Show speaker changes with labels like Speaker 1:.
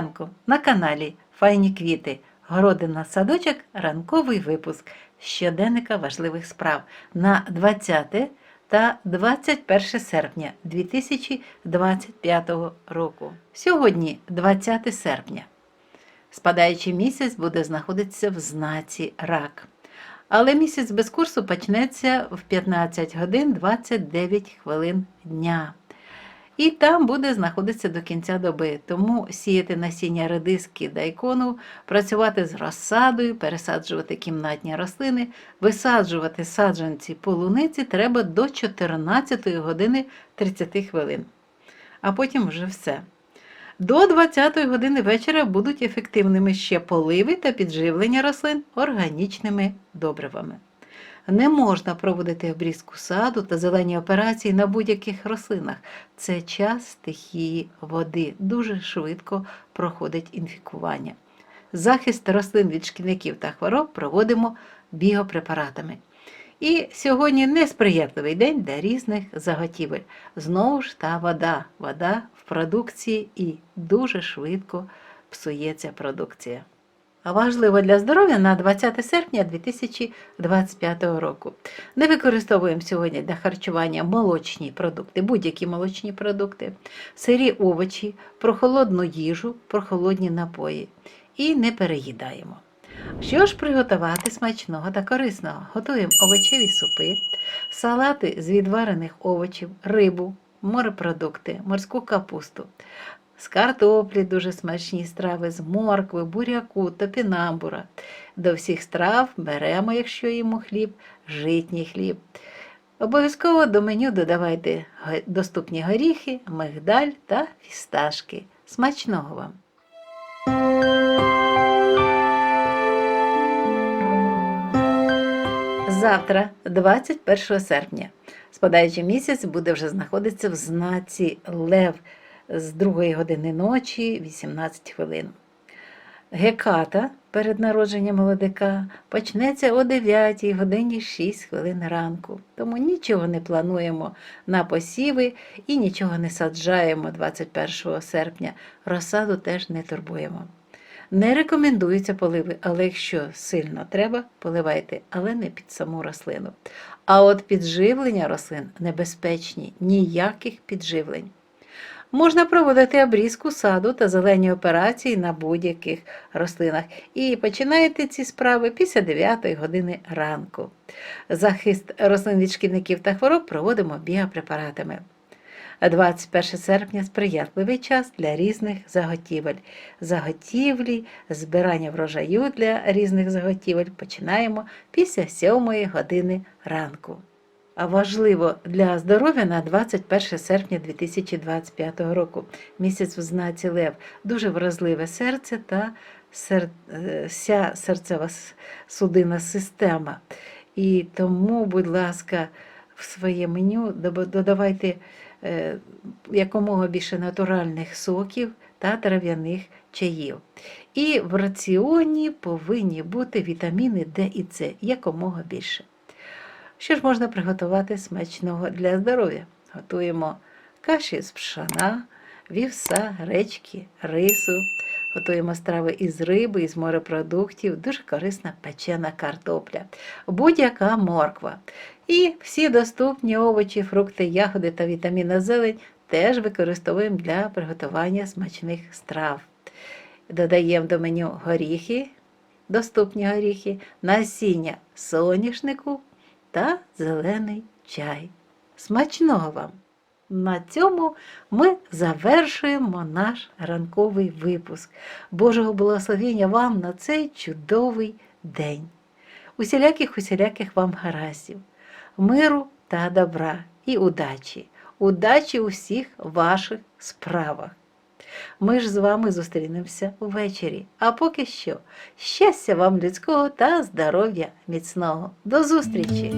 Speaker 1: ранку на каналі Файні квіти. Городина садочок, ранковий випуск щоденника важливих справ на 20 та 21 серпня 2025 року. Сьогодні 20 серпня. Спадаючий місяць буде знаходитися в знаці рак. Але місяць без курсу почнеться в 15 годин 29 хвилин дня. І там буде знаходитися до кінця доби. Тому сіяти насіння редиски дайкону, працювати з розсадою, пересаджувати кімнатні рослини, висаджувати саджанці полуниці треба до 14 години 30 хвилин. А потім вже все. До 20 години вечора будуть ефективними ще поливи та підживлення рослин органічними добривами. Не можна проводити обрізку саду та зелені операції на будь-яких рослинах. Це час стихії води. Дуже швидко проходить інфікування. Захист рослин від шкідників та хвороб проводимо біопрепаратами. І сьогодні несприятливий день для різних заготівель. Знову ж та вода. Вода в продукції і дуже швидко псується продукція. Важливо для здоров'я на 20 серпня 2025 року. Не використовуємо сьогодні для харчування молочні продукти, будь-які молочні продукти, сирі овочі, прохолодну їжу, прохолодні напої. І не переїдаємо. Що ж приготувати смачного та корисного? Готуємо овочеві супи, салати з відварених овочів, рибу, морепродукти, морську капусту. З картоплі дуже смачні страви, з моркви, буряку, топінамбура. До всіх страв беремо, якщо їмо хліб, житній хліб. Обов'язково до меню додавайте доступні горіхи, мигдаль та фісташки. Смачного вам! Завтра, 21 серпня, спадаючий місяць буде вже знаходитися в знаці Лев з 2 години ночі 18 хвилин. Геката перед народженням молодика почнеться о 9 годині 6 хвилин ранку. Тому нічого не плануємо на посіви і нічого не саджаємо 21 серпня. Розсаду теж не турбуємо. Не рекомендуються поливи, але якщо сильно треба, поливайте, але не під саму рослину. А от підживлення рослин небезпечні, ніяких підживлень. Можна проводити обрізку саду та зелені операції на будь-яких рослинах. І починаєте ці справи після 9 години ранку. Захист рослин від шкідників та хвороб проводимо біопрепаратами. 21 серпня сприятливий час для різних заготівель. Заготівлі, збирання врожаю для різних заготівель починаємо після 7 години ранку. Важливо для здоров'я на 21 серпня 2025 року. Місяць у знаці Лев. Дуже вразливе серце та сер... е, вся серцева с- судинна система. І тому, будь ласка, в своє меню додавайте е, якомога більше натуральних соків та трав'яних чаїв. І в раціоні повинні бути вітаміни Д і С якомога більше. Що ж можна приготувати смачного для здоров'я? Готуємо каші з пшона, вівса, гречки, рису. Готуємо страви із риби, із морепродуктів, дуже корисна печена картопля, будь-яка морква. І всі доступні овочі, фрукти, ягоди та вітамінна зелень теж використовуємо для приготування смачних страв. Додаємо до меню горіхи, доступні горіхи, насіння соняшнику та зелений чай. Смачного вам! На цьому ми завершуємо наш ранковий випуск. Божого благословення вам на цей чудовий день. Усіляких усіляких вам гараздів, миру та добра і удачі, удачі у всіх ваших справах. Ми ж з вами зустрінемося увечері. А поки що, щастя вам людського та здоров'я міцного. До зустрічі!